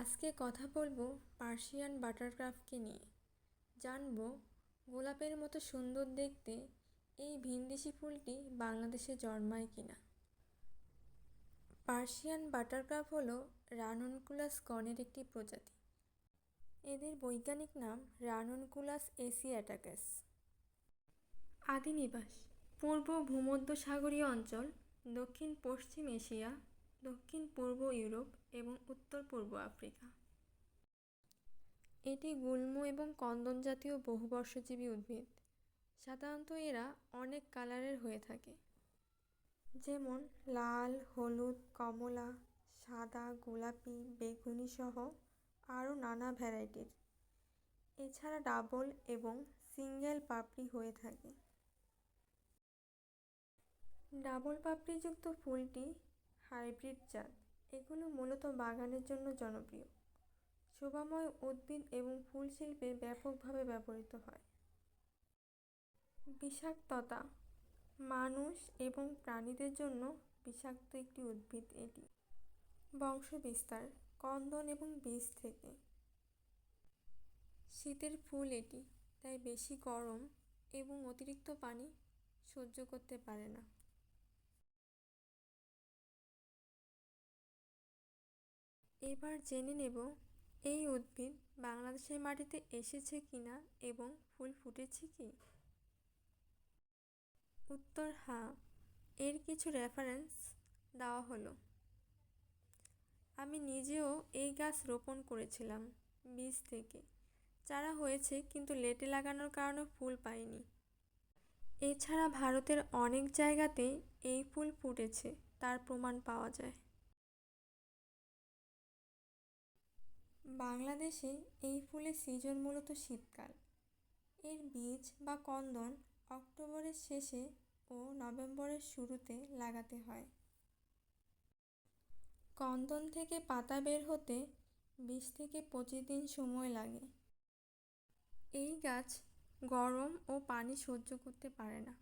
আজকে কথা বলব পার্সিয়ান বাটারক্রাফটকে নিয়ে। জানব গোলাপের মতো সুন্দর দেখতে এই ভিনদেশি ফুলটি বাংলাদেশে জন্মায় কিনা। পার্সিয়ান বাটারক্রাফ হলো রাননকুলাস গণের একটি প্রজাতি। এদের বৈজ্ঞানিক নাম রাননকুলাস এসিয়াটাকাস। আদি নিবাস, পূর্ব ভূমধ্যসাগরীয় অঞ্চল, দক্ষিণ পশ্চিম এশিয়া দক্ষিণ পূর্ব ইউরোপ এবং উত্তর পূর্ব আফ্রিকা। এটি গুল্ম এবং কন্দন জাতীয় বহুবর্ষজীবী উদ্ভিদ। সাধারণত এরা অনেক কালারের হয়ে থাকে। যেমন লাল, হলুদ, কমলা, সাদা, গোলাপি, বেগুনি সহ আরও নানা ভ্যারাইটির। এছাড়া ডাবল এবং সিঙ্গেল পাপড়ি হয়ে থাকে। ডাবল পাপড়িযুক্ত ফুলটি হাইব্রিড জাত। এগুলো মূলত বাগানের জন্য জনপ্রিয়। শোভাময় উদ্ভিদ এবং ফুল শিল্পে ব্যাপকভাবে ব্যবহৃত হয়। বিষাক্ততা, মানুষ এবং প্রাণীদের জন্য বিষাক্ত একটি উদ্ভিদ এটি। বংশবিস্তার, কন্দন এবং বীজ থেকে। শীতের ফুল এটি, তাই বেশি গরম এবং অতিরিক্ত পানি সহ্য করতে পারে না। এবার জেনে নেব এই উদ্ভিদ বাংলাদেশের মাটিতে এসেছে কিনা এবং ফুল ফুটেছে কি? উত্তর হ্যাঁ এর কিছু রেফারেন্স দেওয়া হলো। আমি নিজেও এই গাছ রোপণ করেছিলাম বীজ থেকে। চারা হয়েছে কিন্তু লেটে লাগানোর কারণে ফুল পাইনি। এছাড়া ভারতের অনেক জায়গাতে এই ফুল ফুটেছে, তার প্রমাণ পাওয়া যায়। বাংলাদেশে এই ফুলের সিজন মূলত শীতকাল। এর বীজ বা কন্দন অক্টোবরের শেষে ও নভেম্বরের শুরুতে লাগাতে হয়। কন্দন থেকে পাতা বের হতে বিশ থেকে পঁচিশ দিন সময় লাগে। এই গাছ গরম ও পানি সহ্য করতে পারে না।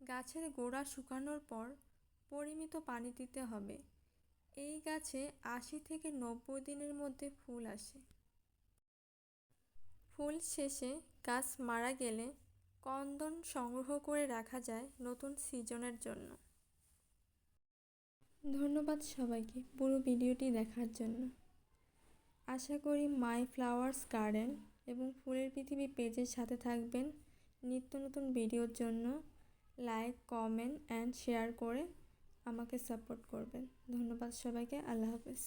গাছের গোড়া শুকানোর পর পরিমিত পানি দিতে হবে। এই গাছে আশি থেকে নব্বই দিনের মধ্যে ফুল আসে। ফুল শেষে গাছ মারা গেলে কন্দন সংগ্রহ করে রাখা যায় নতুন সিজনের জন্য। ধন্যবাদ সবাইকে পুরো ভিডিওটি দেখার জন্য। আশা করি মাই ফ্লাওয়ার্স গার্ডেন এবং ফুলের পৃথিবী পেজের সাথে থাকবেন। নিত্য নতুন ভিডিওর জন্য লাইক, কমেন্ট, অ্যান্ড শেয়ার করে আমাকে সাপোর্ট করবেন। ধন্যবাদ সবাইকে আল্লাহ হাফেজ।